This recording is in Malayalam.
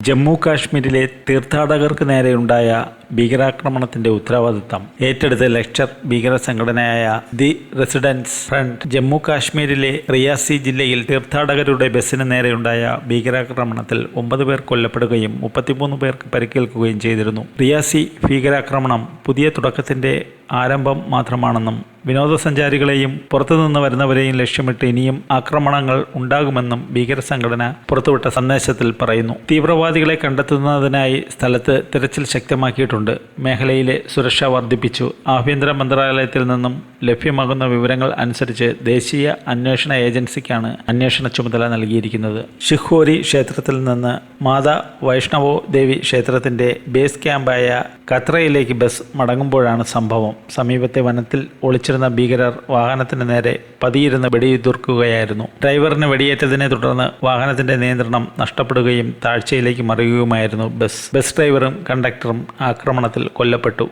ജമ്മു കാശ്മീരിലെ തീർത്ഥാടകർക്ക് നേരെയുണ്ടായ ഭീകരാക്രമണത്തിന്റെ ഉത്തരവാദിത്തം. ഏറ്റെടുത്ത ലഷ്കർ ഭീകര സംഘടനയായ ദി റെസിഡൻസ് ഫ്രണ്ട് ജമ്മു കാശ്മീരിലെ റിയാസി ജില്ലയിൽ തീർത്ഥാടകരുടെ ബസ്സിന് നേരെയുണ്ടായ ഭീകരാക്രമണത്തിൽ ഒമ്പത് പേർ കൊല്ലപ്പെടുകയും മുപ്പത്തിമൂന്ന് പേർക്ക് പരിക്കേൽക്കുകയും ചെയ്തിരുന്നു. റിയാസി ഭീകരാക്രമണം പുതിയ തുടക്കത്തിന്റെ ആരംഭം മാത്രമാണെന്നും വിനോദസഞ്ചാരികളെയും പുറത്തുനിന്ന് വരുന്നവരെയും ലക്ഷ്യമിട്ട് ഇനിയും ആക്രമണങ്ങൾ ഉണ്ടാകുമെന്നും ഭീകര സംഘടന പുറത്തുവിട്ട സന്ദേശത്തിൽ പറയുന്നു. തീവ്രവാദികളെ കണ്ടെത്തുന്നതിനായി സ്ഥലത്ത് തിരച്ചിൽ ശക്തമാക്കിയിട്ടുണ്ട്. മേഖലയിലെ സുരക്ഷ വർദ്ധിപ്പിച്ചു. ആഭ്യന്തര മന്ത്രാലയത്തിൽ നിന്നും ലഭ്യമാകുന്ന വിവരങ്ങൾ അനുസരിച്ച് ദേശീയ അന്വേഷണ ഏജൻസിക്കാണ് അന്വേഷണ ചുമതല നൽകിയിരിക്കുന്നത്. ഷിഹോരി ക്ഷേത്രത്തിൽ നിന്ന് മാതാ വൈഷ്ണവോ ദേവി ക്ഷേത്രത്തിന്റെ ബേസ് ക്യാമ്പായ കത്രയിലേക്ക് ബസ് മടങ്ങുമ്പോഴാണ് സംഭവം. സമീപത്തെ വനത്തിൽ ഒളിച്ചിരുന്ന ഭീകരർ വാഹനത്തിന് നേരെ പതിയിരുന്ന് വെടിയുതിർക്കുകയായിരുന്നു. ഡ്രൈവറിന് വെടിയേറ്റതിനെ തുടർന്ന് വാഹനത്തിന്റെ നിയന്ത്രണം നഷ്ടപ്പെടുകയും താഴ്ചയിലേക്ക് മറിയുകയുമായിരുന്നു ബസ്. ബസ് ഡ്രൈവറും കണ്ടക്ടറും ആക്രമണത്തിൽ കൊല്ലപ്പെട്ടു.